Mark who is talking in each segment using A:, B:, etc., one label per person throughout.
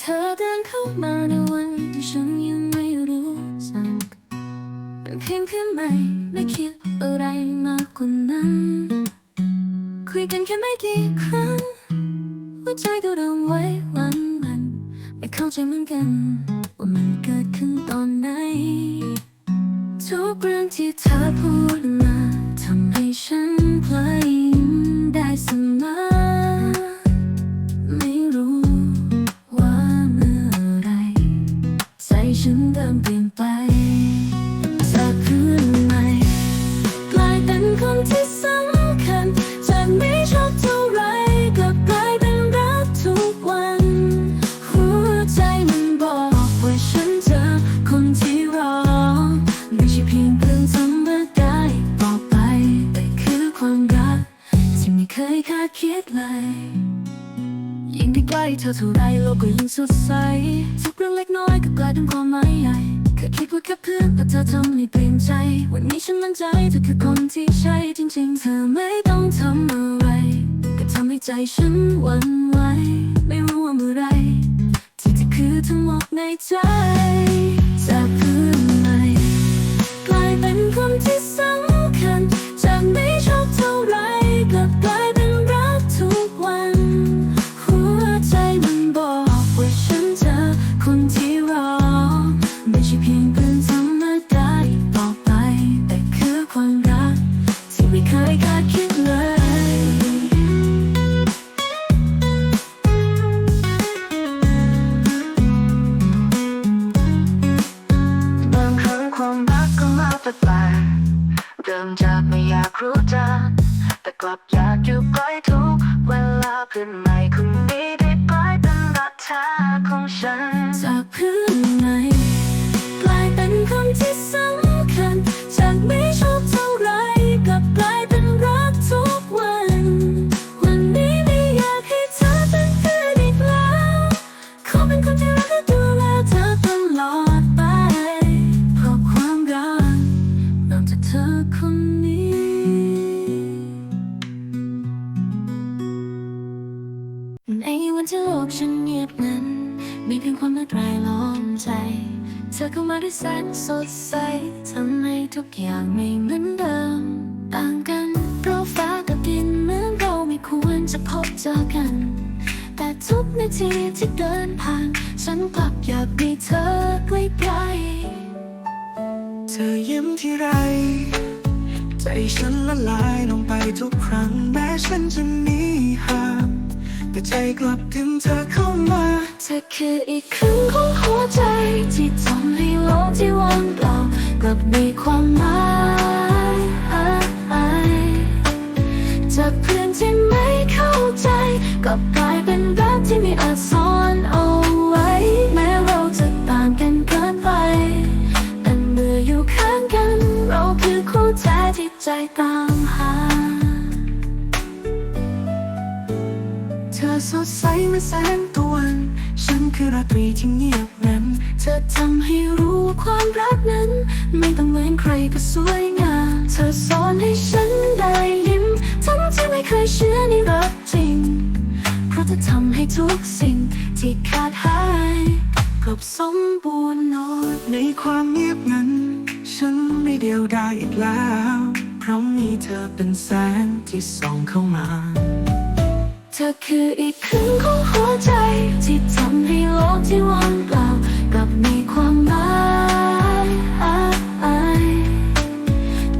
A: เธอเดินเข้ามาในวันที่ฉันยังไม่รู้สักเป็นเพียงแค่ไม่ได้คิดอะไรมากกว่านั้น คุยกันแค่ไม่กี่ครั้งหัวใจก็เริ่มไว้วันมันไม่เข้าใจเหมือนกัน ว่ามันเกิดขึ้นตอนไหน ทุกเรื่องที่เธอพูดมาทำให้ฉันเพลยยิ้มได้เสมอ สดใสทุกเรื่องเล็กน้อยก็กลายเป็นความหมายใหญ่เคยคิดว่าแค่เพื่อนแต่เธอทำให้เปลี่ยนใจ วันนี้ฉันมั่นใจเธอคือคนที่ใช่จริง ๆ เธอไม่ต้องทำอะไรก็ทำให้ใจฉันหวั่นไหวไม่รู้ว่าเมื่อไรที่จะคือทั้งหมดในใจ ริ่มจากไม่
B: อยากรู้จักแต่กลับอยากอยู่ใกล้ทุกเวลาเพื่อนใหม่คนนี้ได้กลายเป็นรักแท้ของฉัน
A: จากเพื่อนใหม่กลายเป็นคำที่สำ มีเพียงความรักรายล้อมใจ เธอเข้ามาด้วยแสงสดใสทำให้ทุกอย่างไม่เหมือนเดิม ต่างกันเพราะฟ้ากับดินเหมือนเราไม่ควรจะพบเจอกัน แต่ทุกนาทีที่เดินผ่าน ฉันกลับอยากมีเธอใกล้ๆ
C: เธอยิ้มที่ไร ใจฉันละลายลงไปทุกครั้งแม้ฉันจะหนีห่างแต่ใจกลับถึงเธอเข้ามา
A: ธอคืออีกครึ่งของหัวใจ ที่ทำให้โลกที่ว่างเปล่ากลับมีความหมายจากเพื่อนที่ไม่เข้าใจกลับกลายเป็นรักที่ม่อาจซ่อนเอาไว้ แม้เราจะต่างกันเกินไปแต่เมื่ออยู่ข้างกัน เราคือคู่แท้ที่ใจตามหา
C: เธอสดใสเหมือนแสงตะวัน คือราตรีที่เงียบนั้น
A: เธอทำให้รู้ว่าความรักนั้น ไม่ต้องเหมือนใครก็สวยงามเธอสอนให้ฉันได้ยิ้มทั้งที่ไม่เคยเชื่อในรักจริง เพราะเธอทำให้ทุกสิ่งที่ขาดหายกลับสมบูรณ์นอย
C: ในความเงียบนั้น ฉันไม่เดียวดายอีกแล้ว เพราะมีเธอเป็นแสงที่ส่องเข้ามา
A: ธอคืออีกครึ่งของหัวใจ ที่ทำให้โลกที่ว่างเปล่ากลับมีความหมาย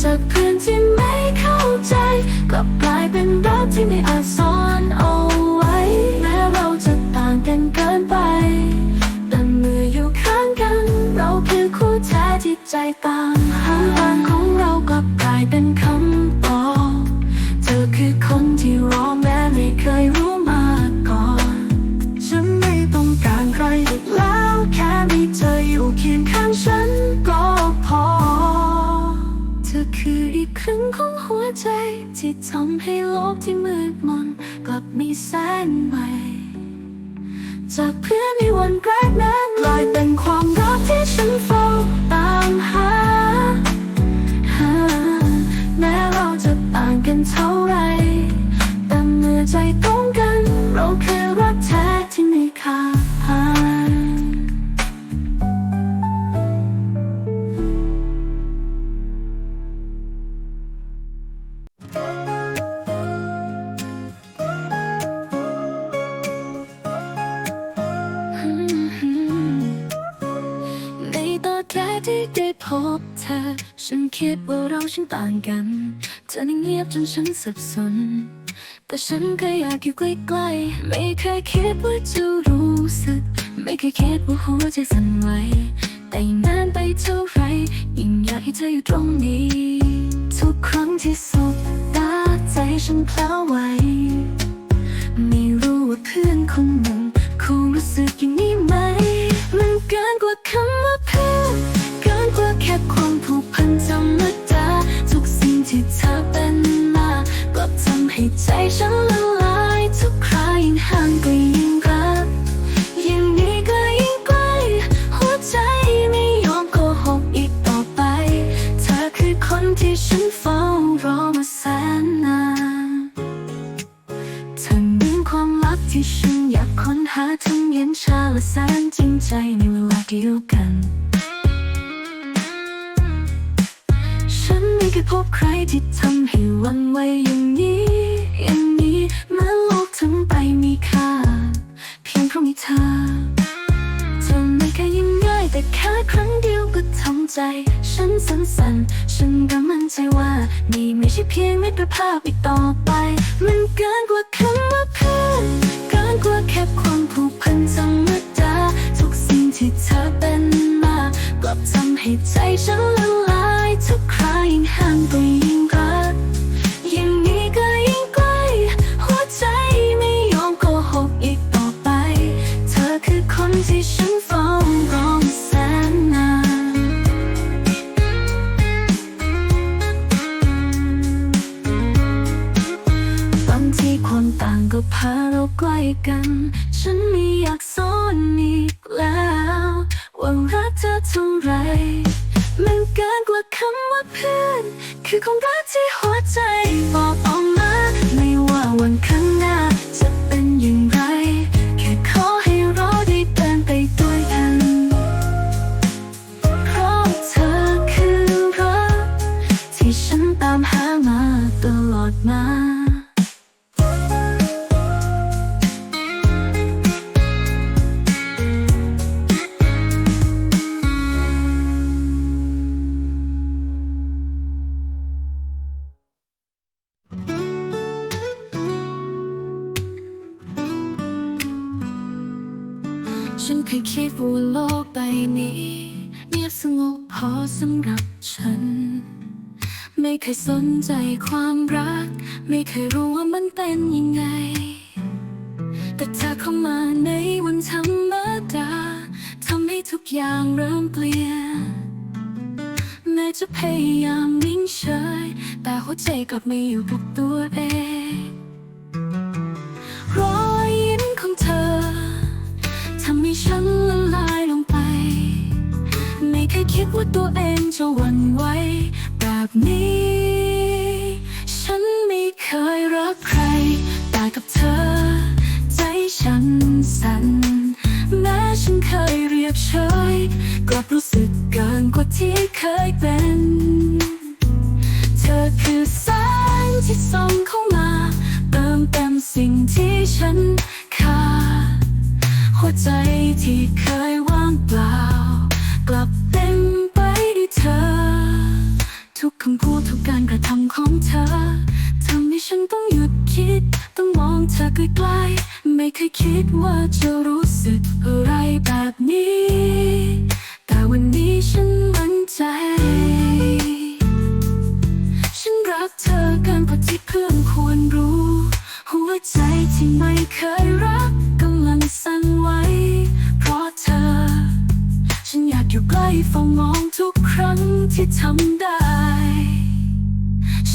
A: จากเพื่อนที่ไม่เข้าใจกลับกลายเป็นรักที่ไม่อาจซ่อนเอาไว้ แม้เราจะต่างกันเกินไป แต่เมื่ออยู่ข้างกัน เราคือคู่แท้ที่ใจตามหาบานของเรากลับกลายเป็น
C: ใน
A: วันแรกนั้นกลายเป็นความรักที่ฉันเฝ้า ต่างกัน เธอนิ่งเงียบจนฉันสับสน แต่ฉันก็อยากอยู่ใกล้ๆ ไม่เคยคิดว่าจะรู้สึก ไม่เคยคิดว่าหัวใจสั่นไหว แต่ยิ่งนานไปเท่าไร ยิ่งอยากให้เธออยู่ตรงนี้ ทุกครั้งที่สบตาใจฉันเพลาไหว ไม่รู้ว่าเพื่อนคนหนึ่งคงรู้สึกย่าง หาทั้งเย็นชาและแสนจริงใจในเวลาเดียวกัน ฉันไม่เคยพบใครที่ทำให้วันไวอย่างนี้ อย่างนี้แม้โลกทั้งใบมีค่า เพียงเพราะมีเธอเธอไม่เคยยิ่งง่ายแต่แค่ครั้งเดียวก็ทำใจ ฉันสั่นสันๆฉันก็มั่นใจว่านี่ไม่ใช่เพียงมิตรภาพอีกต่อไป มันเกินกว่าคำว่า ธรรมดาทุกสิ่งที่เธอเป็นมา กลับทำให้ใจฉันละลายทุกครายิ่ง ไม่เคยสนใจความรัก ไม่เคยรู้ว่ามันเป็นยังไง แต่เธอเข้ามาในวันธรรมดาทำให้ทุกอย่างเริ่มเปลี่ยน แม้จะพยายามนิ่งเฉย แต่หัวใจกลับไม่อยู่กับตัวเองรอยยิ้มของเธอทำให้ฉันละลายลงไป ไม่เคยคิดว่าตัวเองจะหวั่นไหว นี้ ฉันไม่เคยรักใครแต่กับเธอ ใจฉันสั่นแม้ฉันเคยเรียบเฉยกลับรู้สึกเกินกว่าที่เคยเป็น ใจที่ไม่เคยรักกำลังสั่นไหวเพราะเธอ ฉันอยากอยู่ใกล้เฝ้ามองทุกครั้งที่ทำได้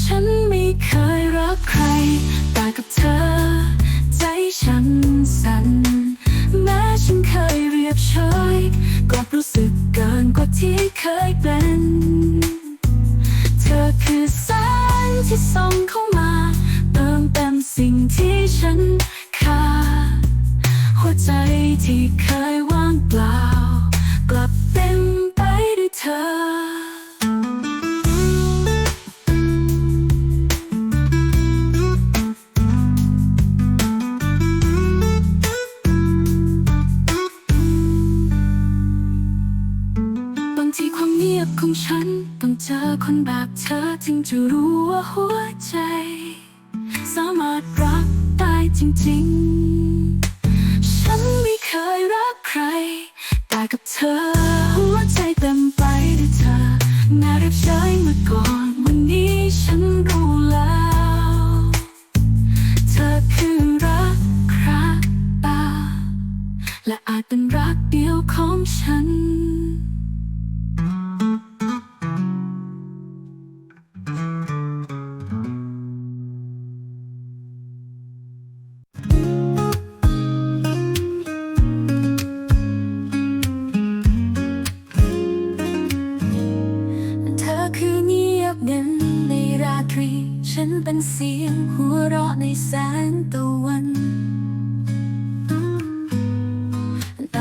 A: ฉันไม่เคยรักใคร แต่กับเธอ ใจฉันสั่น แม้ฉันเคยเรียบเฉยกลับรู้สึกเกินกว่าที่เคยเป็น เธอคือแสงที่ส่องเข้ามา เป็นสิ่งที่ฉันขาดหัวใจที่เคยว่างเปล่า กลับเต็มไปด้วยเธอที่ความเงียบของฉัน ต้องเจอคนแบบเธอจึงจะรู้ว่าหัวใจ 静静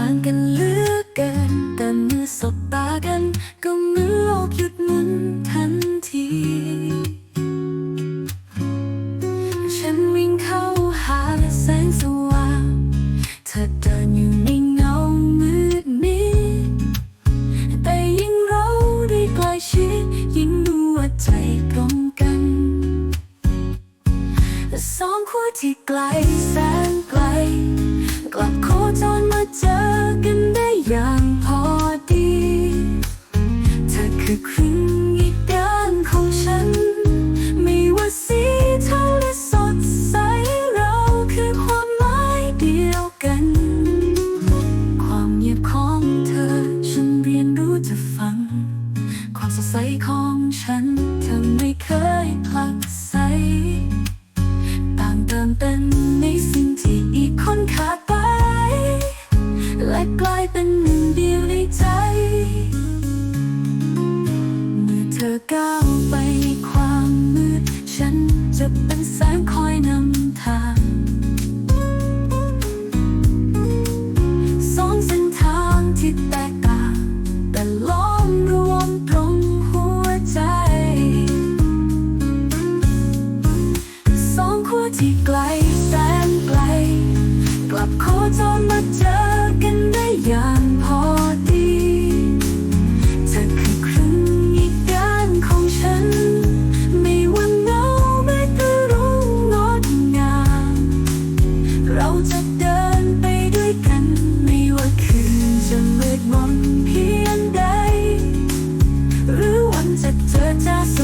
A: can look good. just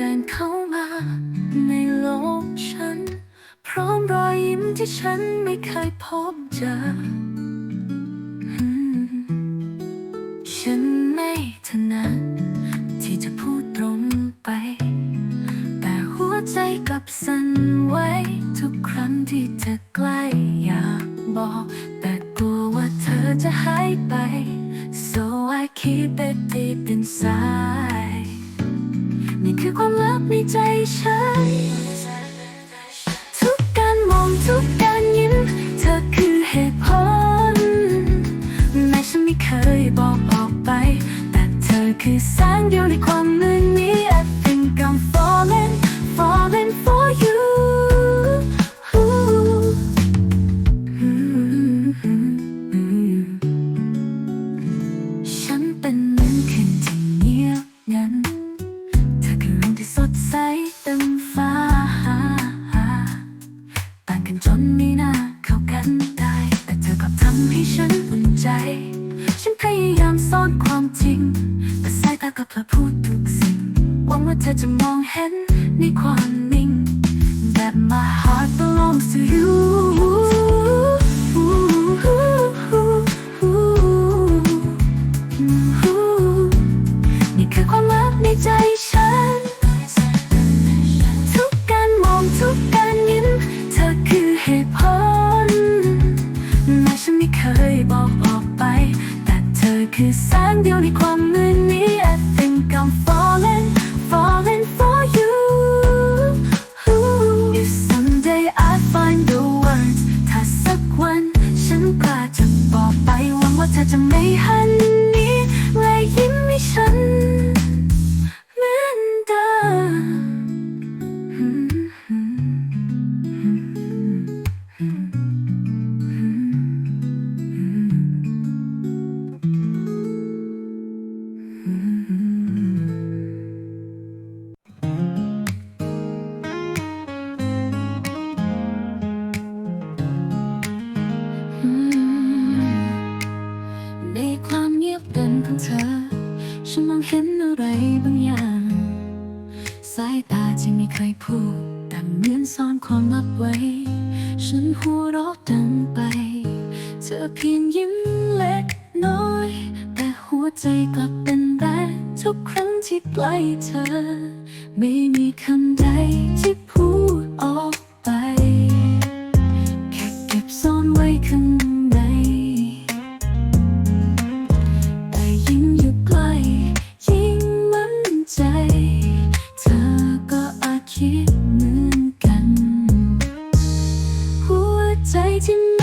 A: เดินเข้ามาในโลกฉัน พร้อมรอยยิ้มที่ฉันไม่เคยพบเจอ อก็เพื่อพูดทุกสิ่งหวังว่าเธอจะมองเห็นในความนิ่ง That my heart belongs to you นี่คือความรักในใจฉัน ทุกการมองทุกการยิ้ม เธอคือเหตุผลแม้ฉันไม่เคยบอกออกไป แต่เธอคือแสงเดียวในความ องเห็นอะไรบางอย่าง สายตาจะไม่เคยพูด แต่เหมือนซ่อนความลับไว้ ฉันหัวเราะดังไป เธอเพียงยิ้มเล็กน้อย แต่หัวใจกลับเป็นแรงทุกครั้งที่ใกล้เธอ ไม่มีคำใดที่พูดออก 最近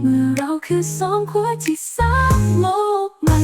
A: เมื่อเราคือสองขั้วที่สามโลกใหม่